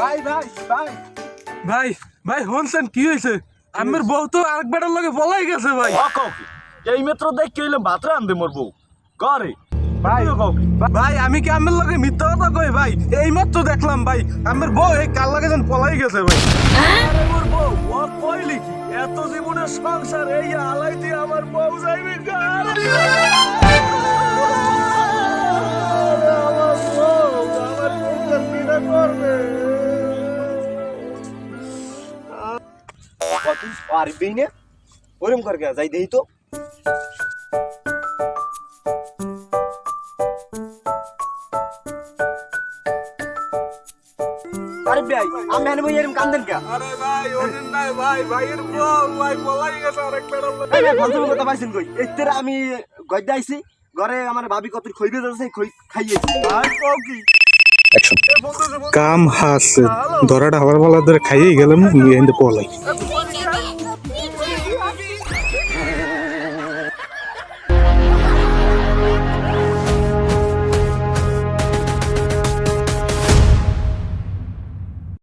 ভাই ভাই ভাই। ভাই ভাই শুনছেন কি হয়েছে? আমার বউ তো আরেক বেটার লগে পলাই গেছে ভাই। কাউকে এই মাত্র দেখ কে এলাম ভাত রান্ধে মরবো ঘরে ভাই ভাই আমি কি আমার লগে মিথ্যা কথা কই ভাই? এই মাত্র দেখলাম ভাই আমার বউ এই কাল লাগে যেন পলাই গেছে ভাই। আরে মোর বউ ও কইলি কি? এত জীবনের সংসার এই আলাই দিয়ে আমার বউ যাইবে গারে কত আর বেইনে ওরম কর যাই দেই তো। আরে ভাই আমি এনে বই এরম কান্দেন কে? আরে ভাই ওদিন নাই ভাই ভাইয়ের বউ ভাই পলাই গেছে আরেক বেটার লগে। এই ফালতু কথা পাইছেন কই? এতেরা আমি গদ্দা আইছি ঘরে আমার ভাবি কত খইবে যাচ্ছে খই খাইয়েছি। কও কি? কাম হাস ধরাটা হওয়ার বেলা ধরে খাইয়ে গেলাম নিয়ে পলাই Tchau.